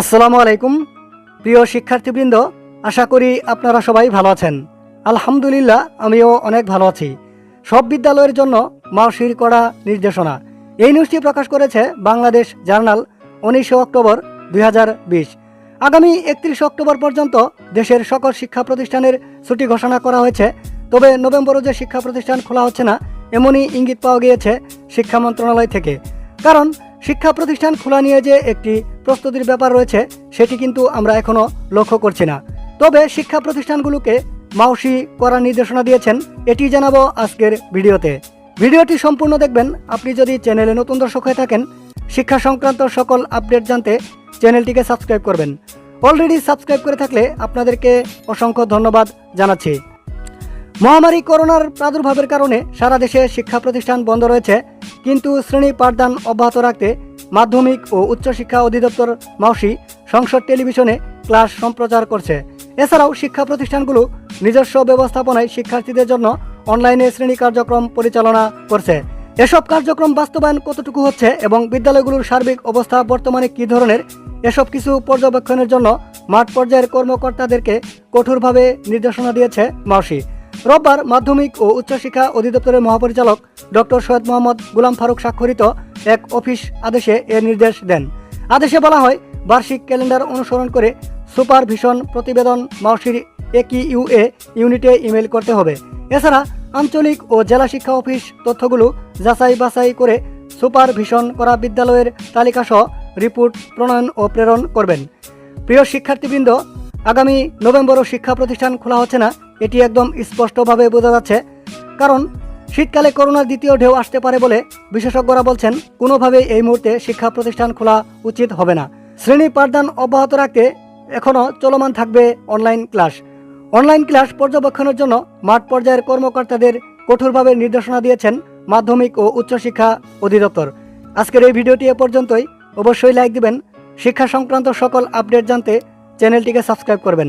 আসসালামু আলাইকুম। প্রিয় শিক্ষার্থীবৃন্দ, আশা করি আপনারা সবাই ভালো আছেন। আলহামদুলিল্লাহ, আমিও অনেক ভালো আছি। সব বিদ্যালয়ের জন্য মাওসির করা নির্দেশনা। এই নিউজটি প্রকাশ করেছে বাংলাদেশ জার্নাল, উনিশে অক্টোবর দুই হাজার বিশ। আগামী একত্রিশ অক্টোবর পর্যন্ত দেশের সকল শিক্ষা প্রতিষ্ঠানের ছুটি ঘোষণা করা হয়েছে। তবে নভেম্বরও যে শিক্ষা প্রতিষ্ঠান খোলা হচ্ছে না, এমনই ইঙ্গিত পাওয়া গিয়েছে শিক্ষা মন্ত্রণালয় থেকে। কারণ, শিক্ষা প্রতিষ্ঠান খোলা নিয়ে যে একটি প্রস্তুতির ব্যাপার রয়েছে, সেটি কিন্তু আমরা এখনও লক্ষ্য করছি না। তবে শিক্ষা প্রতিষ্ঠানগুলোকে মাউসি করার নির্দেশনা দিয়েছেন, এটি জানাব আজকের ভিডিওতে। ভিডিওটি সম্পূর্ণ দেখবেন, আপনি যদি চ্যানেলে নতুন দর্শক হয়ে থাকেন, শিক্ষা সংক্রান্ত সকল আপডেট জানতে চ্যানেলটিকে সাবস্ক্রাইব করবেন। অলরেডি সাবস্ক্রাইব করে থাকলে আপনাদেরকে অসংখ্য ধন্যবাদ জানাচ্ছি। মহামারী করোনার প্রাদুর্ভাবের কারণে সারা দেশে শিক্ষা প্রতিষ্ঠান বন্ধ রয়েছে, কিন্তু শ্রেণি পাঠদান অব্যাহত রাখতে মাধ্যমিক ও উচ্চশিক্ষা অধিদপ্তর মাউসি সংসদ টেলিভিশনে ক্লাস সম্প্রচার করছে। এছাড়াও শিক্ষা প্রতিষ্ঠানগুলো নিজস্ব ব্যবস্থাপনায় শিক্ষার্থীদের জন্য অনলাইনে শ্রেণি কার্যক্রম পরিচালনা করছে। এসব কার্যক্রম বাস্তবায়ন কতটুকু হচ্ছে এবং বিদ্যালয়গুলোর সার্বিক অবস্থা বর্তমানে কী ধরনের? এসব কিছু পর্যবেক্ষণের জন্য মাঠ পর্যায়ের কর্মকর্তাদেরকে কঠোরভাবে নির্দেশনা দিয়েছে মাউসি। রোববার মাধ্যমিক ও উচ্চশিক্ষা অধিদপ্তরের মহাপরিচালক ডক্টর সৈয়দ মোহাম্মদ গুলাম ফারুক স্বাক্ষরিত এক অফিস আদেশে এর নির্দেশ দেন। আদেশে বলা হয়, বার্ষিক ক্যালেন্ডার অনুসরণ করে সুপারভিশন প্রতিবেদন মাউসির একই ইউএ ইউনিটে ইমেল করতে হবে। এছাড়া আঞ্চলিক ও জেলা শিক্ষা অফিস তথ্যগুলো যাচাই বাছাই করে সুপারভিশন করা বিদ্যালয়ের তালিকাসহ রিপোর্ট প্রণয়ন ও প্রেরণ করবেন। প্রিয় শিক্ষার্থীবৃন্দ, আগামী নভেম্বরও শিক্ষা প্রতিষ্ঠান খোলা হচ্ছে না। এটি একদম স্পষ্টভাবে বোঝা যাচ্ছে, কারণ শীতকালে করোনার দ্বিতীয় ঢেউ আসতে পারে বলে বিশেষজ্ঞরা বলছেন, কোনোভাবেই এই মুহূর্তে শিক্ষা প্রতিষ্ঠান খোলা উচিত হবে না। শ্রেণি পাঠদান অব্যাহত রাখতে এখনও চলমান থাকবে অনলাইন ক্লাস। অনলাইন ক্লাস পর্যবেক্ষণের জন্য মাঠ পর্যায়ের কর্মকর্তাদের কঠোরভাবে নির্দেশনা দিয়েছেন মাধ্যমিক ও উচ্চশিক্ষা অধিদপ্তর। আজকের এই ভিডিওটি এ পর্যন্তই। অবশ্যই লাইক দিবেন। শিক্ষা সংক্রান্ত সকল আপডেট জানতে চ্যানেলটিকে সাবস্ক্রাইব করবেন।